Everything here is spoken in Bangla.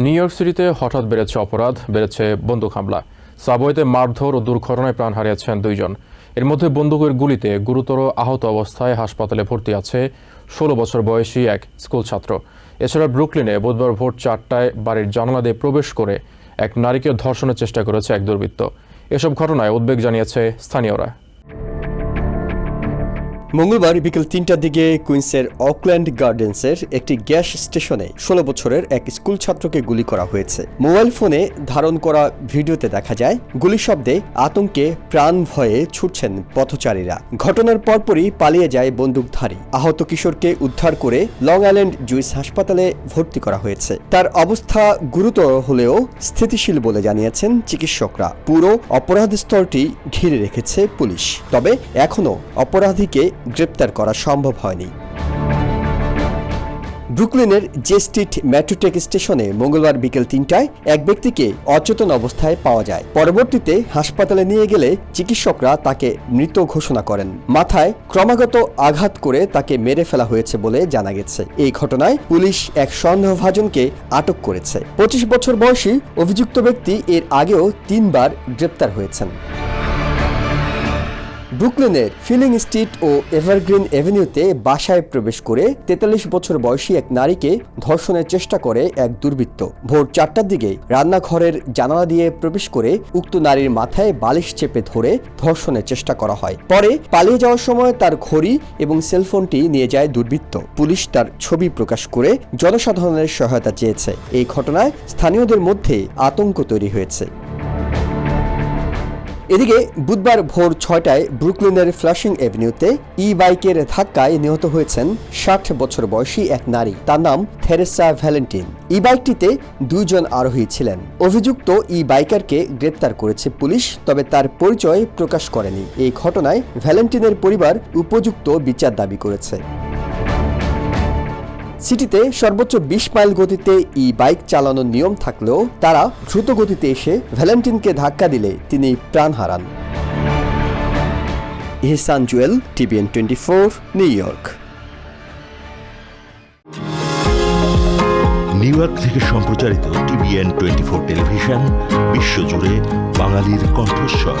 নিউ ইয়র্ক সিটিতে হঠাৎ বেড়েছে অপরাধ, বেড়েছে বন্দুক হামলা। সাবওয়েতে মারধর ও দুর্ঘটনায় প্রাণ হারিয়েছেন দুইজন। এর মধ্যে বন্দুকের গুলিতে গুরুতর আহত অবস্থায় হাসপাতালে ভর্তি আছে ষোলো বছর বয়সী এক স্কুল ছাত্র। এছাড়া ব্রুকলিনে বুধবার ভোর চারটায় বাড়ির জানালা দিয়ে প্রবেশ করে এক নারীকে ধর্ষণের চেষ্টা করেছে এক দুর্বৃত্ত। এসব ঘটনায় উদ্বেগ জানিয়েছে স্থানীয়রা। মঙ্গলবার বিকেল তিনটার দিকে কুইন্সের অকল্যান্ড গার্ডেন্সের একটি গ্যাস স্টেশনে ষোলো বছরের এক স্কুল ছাত্রকে গুলি করা হয়েছে। মোবাইল ফোনে ধারণ করা ভিডিওতে দেখা যায়, গুলি শব্দে আতঙ্কে প্রাণ ভয়ে ছুটছেন পথচারীরা। ঘটনার পরপরই পালিয়ে যায় বন্দুকধারী। আহত কিশোরকে উদ্ধার করে লং আইল্যান্ড জুইস হাসপাতালে ভর্তি করা হয়েছে। তার অবস্থা গুরুতর হলেও স্থিতিশীল বলে জানিয়েছেন চিকিৎসকরা। পুরো অপরাধ স্তরটি ঘিরে রেখেছে পুলিশ। তবে এখনও অপরাধীকে গ্রেপ্তার করা সম্ভব হয়নি। ব্রুকলিনের জে স্ট্রিট মেট্রোটেক স্টেশনে মঙ্গলবার বিকেল তিনটায় এক ব্যক্তিকে অচেতন অবস্থায় পাওয়া যায়। পরবর্তীতে হাসপাতালে নিয়ে গেলে চিকিৎসকরা তাকে মৃত ঘোষণা করেন। মাথায় ক্রমাগত আঘাত করে তাকে মেরে ফেলা হয়েছে বলে জানা গেছে। এই ঘটনায় পুলিশ এক সন্দেহভাজনকে আটক করেছে। পঁচিশ বছর বয়সী অভিযুক্ত ব্যক্তি এর আগেও তিনবার গ্রেপ্তার হয়েছেন। ব্রুকলিনের ফিলিং স্ট্রিট ও এভারগ্রিন এভিনিউতে বাসায় প্রবেশ করে তেতাল্লিশ বছর বয়সী এক নারীকে ধর্ষণের চেষ্টা করে এক দুর্বৃত্ত। ভোর চারটার দিকে রান্নাঘরের জানালা দিয়ে প্রবেশ করে উক্ত নারীর মাথায় বালিশ চেপে ধরে ধর্ষণের চেষ্টা করা হয়। পরে পালিয়ে যাওয়ার সময় তার ঘড়ি এবং সেলফোনটি নিয়ে যায় দুর্বৃত্ত। পুলিশ তার ছবি প্রকাশ করে জনসাধারণের সহায়তা চেয়েছে। এই ঘটনায় স্থানীয়দের মধ্যে আতঙ্ক তৈরি হয়েছে। এদিকে বুধবার ভোর ছয়টায় ব্রুকলিনের ফ্লাশিং এভিনিউতে ই বাইকের ধাক্কায় নিহত হয়েছেন ষাট বছর বয়সী এক নারী। তার নাম থেরেসা ভ্যালেন্টিন। ই বাইকটিতে দুইজন আরোহী ছিলেন। অভিযুক্ত ই বাইকারকে গ্রেপ্তার করেছে পুলিশ, তবে তার পরিচয় প্রকাশ করেনি। এই ঘটনায় ভ্যালেন্টিনের পরিবার উপযুক্ত বিচার দাবি করেছে। সিটিতে সর্বোচ্চ বিশ মাইল গতিতে ই বাইক চালানোর নিয়ম থাকলেও তারা দ্রুত গতিতে এসে ভ্যালেন্টিনকে ধাক্কা দিলে তিনি প্রাণ হারান। Ihsan Jewel, TVN twenty four, New York. New York থেকে সম্প্রচারিত টিভিএন টোয়েন্টি ফোর টেলিভিশন, বিশ্বজুড়ে বাঙালির কণ্ঠস্বর।